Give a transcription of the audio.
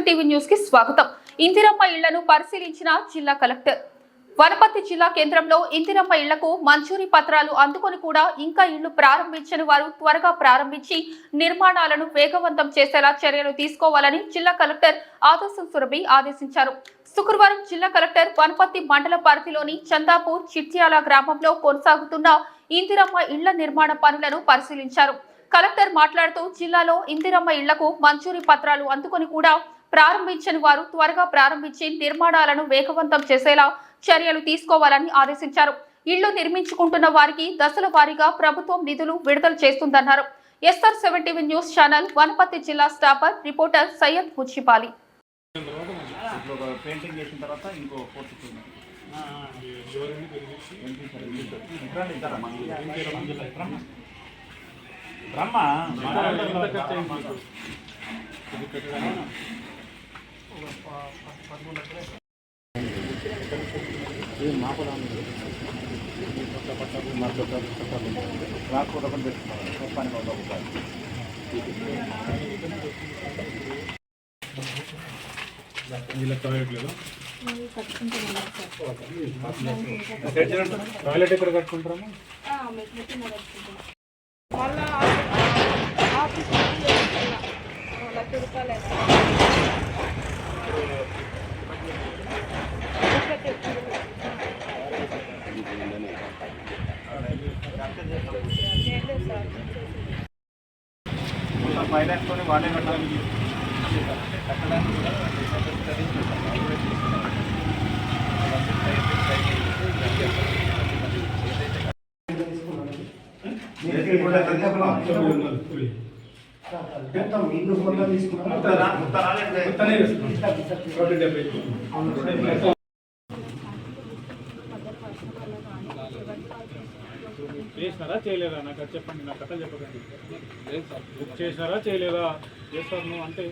Seven TV న్యూస్కి స్వాగతం. ఇందిరమ్మ ఇళ్ళను పరిశీలించిన జిల్లా కలెక్టర్. వనపర్తి జిల్లా కేంద్రంలో ఇందిరమ్మ ఇళ్ళకు మంజూరీ పత్రాలు అందుకొని కూడా ఇంకా ఇళ్ళు ప్రారంభించని వారు త్వరగా ప్రారంభించి నిర్మాణాలను వేగవంతం చేసేలా చర్యలు తీసుకోవాలని జిల్లా కలెక్టర్ ఆదర్శం సురభి ఆదేశించారు. శుక్రవారం జిల్లా కలెక్టర్ వనపర్తి మండల పరిధిలోని చందాపూర్ చిట్యాల గ్రామంలో కొనసాగుతున్న ఇందిరమ్మ ఇళ్ళ నిర్మాణ పనులను పరిశీలించారు. కలెక్టర్ మాట్లాడుతూ జిల్లాలో ఇందిరమ్మ ఇళ్ళకు మంజూరీ పత్రాలు అందుకొని కూడా ప్రారంభించని వారు త్వరగా ప్రారంభించి నిర్మాణాలను వేగవంతం చేసేలా చర్యలు తీసుకోవాలని ఆదేశించారు. ఇళ్ళు నిర్మించుకుంటున్న వారికి దశల వారీగా ప్రభుత్వం నిధులు విడుదల చేస్తుందన్నారు. SR seven TV news channel Wanaparthy జిల్లా స్టాఫర్ రిపోర్టర్ సయ్యద్ ముచ్చిపాలి. ఇప్పుడు రాకుండా టాయిలెట్ లేదా టాయిలెట్ ఎక్కడ కట్టుకుంటారమ్మా మళ్ళీ ఆఫీస్ లక్ష రూపాయలు ఫైనాన్స్ కొని వాళ్ళే కట్టాలి చేసినారా చేయలేదా? నాకు అది చెప్పండి నా కథ చెప్పకండి. బుక్ చేసినారా చేయలేదా? చేస్తారు నువ్వు అంటే.